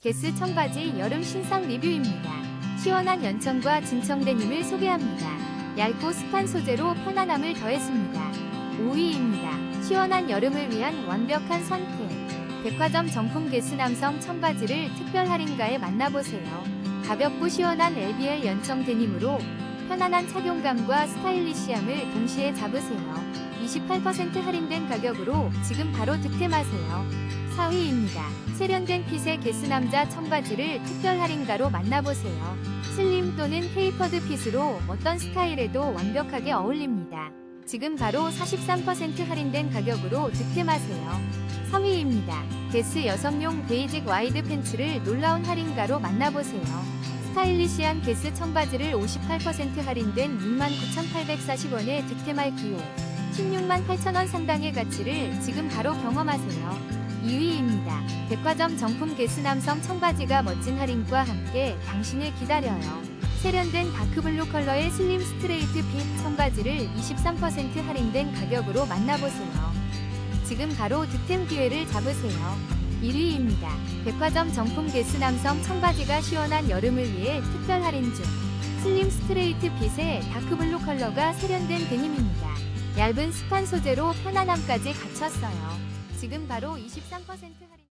게스 청바지 여름 신상 리뷰입니다. 시원한 연청과 진청 데님을 소개합니다. 얇고 습한 소재로 편안함을 더했습니다. 5위입니다. 시원한 여름을 위한 완벽한 선택. 백화점 정품 게스 남성 청바지를 특별 할인가에 만나보세요. 가볍고 시원한 LBL 연청 데님으로 편안한 착용감과 스타일리시함을 동시에 잡으세요. 28% 할인된 가격으로 지금 바로 득템하세요. 4위입니다. 세련된 핏의 게스 남자 청바지를 특별 할인가로 만나보세요. 슬림 또는 테이퍼드 핏으로 어떤 스타일에도 완벽하게 어울립니다. 지금 바로 43% 할인된 가격으로 득템하세요. 3위입니다. 게스 여성용 베이직 와이드 팬츠를 놀라운 할인가로 만나보세요. 스타일리시한 게스 청바지를 58% 할인된 69,840원에 득템할. 16만 8천원 상당의 가치를 지금 바로 경험하세요. 2위입니다. 백화점 정품 게스 남성 청바지가 멋진 할인과 함께 당신을 기다려요. 세련된 다크블루 컬러의 슬림 스트레이트 핏 청바지를 23% 할인된 가격으로 만나보세요. 지금 바로 득템 기회를 잡으세요. 1위입니다. 백화점 정품 게스 남성 청바지가 시원한 여름을 위해 특별 할인 중. 슬림 스트레이트 핏의 다크블루 컬러가 세련된 데님입니다. 얇은 스판 소재로 편안함까지 갖췄어요. 지금 바로 23% 할인